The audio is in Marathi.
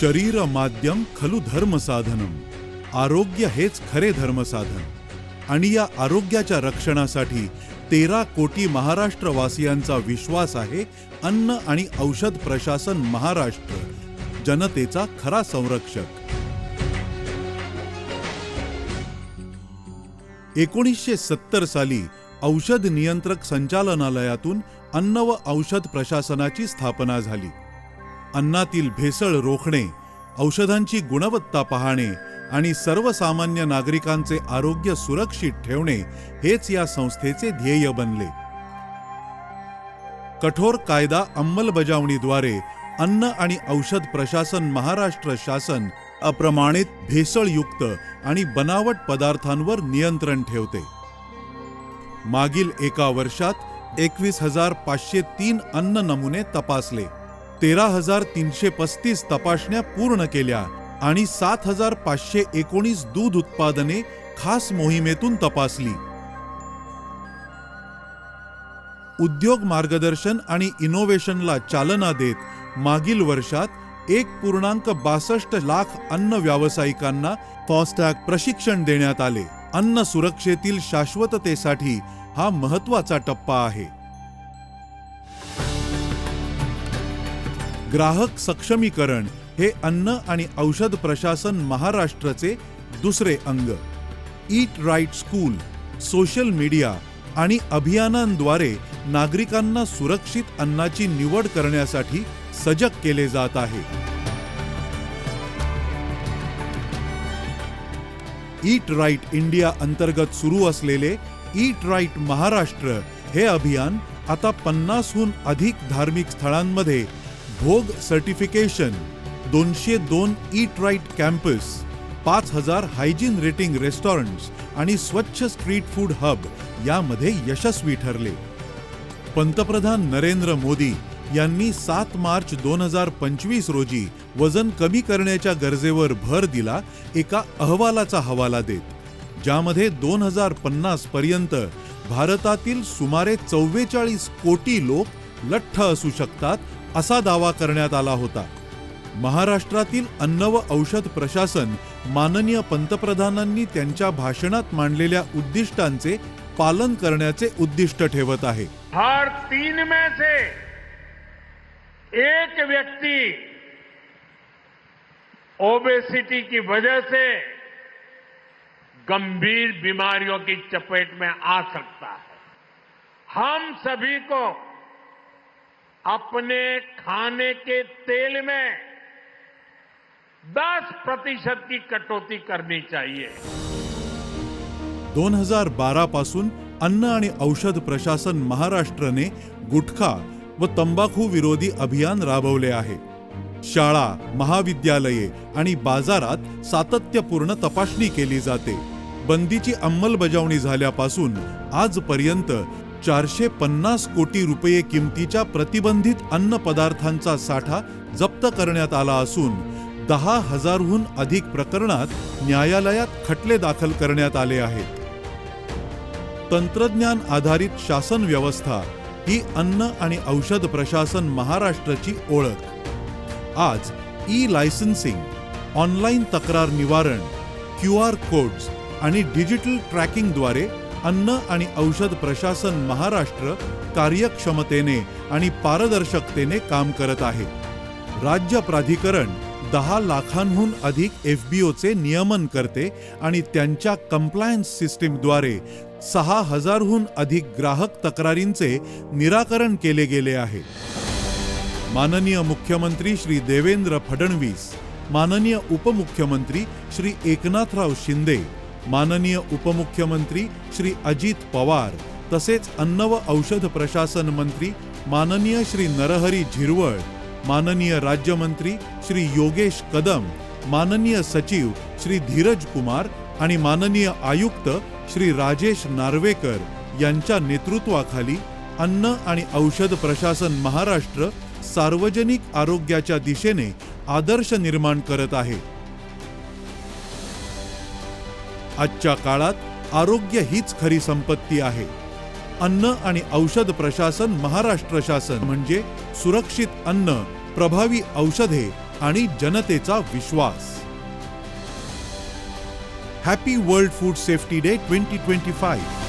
शरीर माध्यम खलु धर्म साधनम आरोग्य हेच खरे धर्म साधन आणि या आरोग्याच्या रक्षणासाठी तेरा कोटी महाराष्ट्रवासियांचा विश्वास आहे अन्न आणि औषध प्रशासन महाराष्ट्र जनतेचा खरा संरक्षक. एकोणीसशे सत्तर साली औषध नियंत्रक संचालनालयातून अन्न व औषध प्रशासनाची स्थापना झाली. अन्नातील भेसळ रोखणे औषधांची गुणवत्ता पाहणे आणि सर्वसामान्य नागरिकांचे आरोग्य सुरक्षित ठेवणे हेच या संस्थेचे ध्येय बनले. कठोर कायदा अंमलबजावणीद्वारे अन्न आणि औषध प्रशासन महाराष्ट्र शासन अप्रमाणित भेसळयुक्त आणि बनावट पदार्थांवर नियंत्रण ठेवते. मागील एका वर्षात एकवीस हजार पाचशे तीन अन्न नमुने तपासले. तेरा हजार तीनशे पस्तीस तपासण्या पूर्ण केल्या आणि सात हजार पाचशे एकोणीस दूध उत्पादने खास मोहिमेतून तपासली. उद्योग मार्गदर्शन आणि इनोव्हेशनला चालना देत मागील वर्षात एक पूर्णांक बासष्ट लाख अन्न व्यावसायिकांना फॉस्टॅग प्रशिक्षण देण्यात आले. अन्न सुरक्षेतील शाश्वततेसाठी हा महत्त्वाचा टप्पा आहे. ग्राहक सक्षमीकरण हे अन्न आणि औषध प्रशासन महाराष्ट्रचे दुसरे अंग. Eat right school social media आणि अभियानांद्वारे नागरिकांना सुरक्षित अन्नाची निवड करण्यासाठी सजग केले जात आहे. ईट राईट इंडिया अंतर्गत सुरू असलेले ईट राईट महाराष्ट्र हे अभियान आता पन्नासहून अधिक धार्मिक स्थळांमध्ये भोग सर्टिफिकेशन दोनशे दोन ईट राईट कॅम्पस पाच हजार हायजीन रेटिंग रेस्टॉरंट्स आणि स्वच्छ स्ट्रीट फूड हब यामध्ये यशस्वी ठरले. पंतप्रधान नरेंद्र मोदी यांनी सात मार्च दोन हजार पंचवीस रोजी वजन कमी करण्याच्या गरजेवर भर दिला एका अहवालाचा हवाला देत ज्यामध्ये दोन हजार पन्नास पर्यंत भारतातील सुमारे चव्वेचाळीस कोटी लोक लठ्ठ असू शकतात असा दावा करण्यात आला होता. महाराष्ट्रातील अन्न व औषध प्रशासन माननीय पंतप्रधानांनी त्यांच्या भाषणात मांडलेल्या उद्दिष्टांचे पालन करण्याचे उद्दिष्ट ठेवत आहे. हर तीन में से एक व्यक्ती ओबेसिटी की वजह से गंभीर बीमारियों की चपेट में आ सकता है। हम सभी को अपने खाने के तेल में 10 प्रतिशत की कटौती करनी चाहिए। दोन हजार बारा पासून अन्न आणि औषध प्रशासन महाराष्ट्रने गुटखा व तंबाखू विरोधी अभियान राबवले आहे. शाळा महाविद्यालये आणि बाजारात सातत्यपूर्ण तपासणी केली जाते. बंदीची अंमलबजावणी झाल्यापासून आजपर्यंत चारशे पन्नास कोटी रुपये किमतीच्या प्रतिबंधित अन्न पदार्थांचा साठा जप्त करण्यात आला असून दहा हजारहून अधिक प्रकरणात न्यायालयात खटले दाखल करण्यात आले आहेत. तंत्रज्ञान आधारित शासन व्यवस्था ही अन्न आणि औषध प्रशासन महाराष्ट्राची ओळख. आज ई लायसन्सिंग ऑनलाईन तक्रार निवारण क्यू आर कोड्स आणि डिजिटल ट्रॅकिंगद्वारे अन्न आणि औषध प्रशासन महाराष्ट्र कार्यक्षमतेने आणि पारदर्शकतेने काम करत आहे. राज्य प्राधिकरण दहा लाखांहून अधिक एफ बी ओचे नियमन करते आणि त्यांच्या कंप्लायन्स सिस्टीमद्वारे सहा हजारहून अधिक ग्राहक तक्रारींचे निराकरण केले गेले आहे. माननीय मुख्यमंत्री श्री देवेंद्र फडणवीस माननीय उपमुख्यमंत्री श्री एकनाथराव शिंदे माननीय उपमुख्यमंत्री श्री अजित पवार तसेच अन्न व औषध प्रशासन मंत्री माननीय श्री नरहरी झिरवळ माननीय राज्यमंत्री श्री योगेश कदम माननीय सचिव श्री धीरज कुमार आणि माननीय आयुक्त श्री राजेश नार्वेकर यांच्या नेतृत्वाखाली अन्न आणि औषध प्रशासन महाराष्ट्र सार्वजनिक आरोग्याच्या दिशेने आदर्श निर्माण करत आहे. आजच्या काळात आरोग्य हीच खरी संपत्ती आहे. अन्न आणि औषध प्रशासन महाराष्ट्र शासन म्हणजे सुरक्षित अन्न प्रभावी औषधे आणि जनतेचा विश्वास. Happy world food safety day twenty twenty five.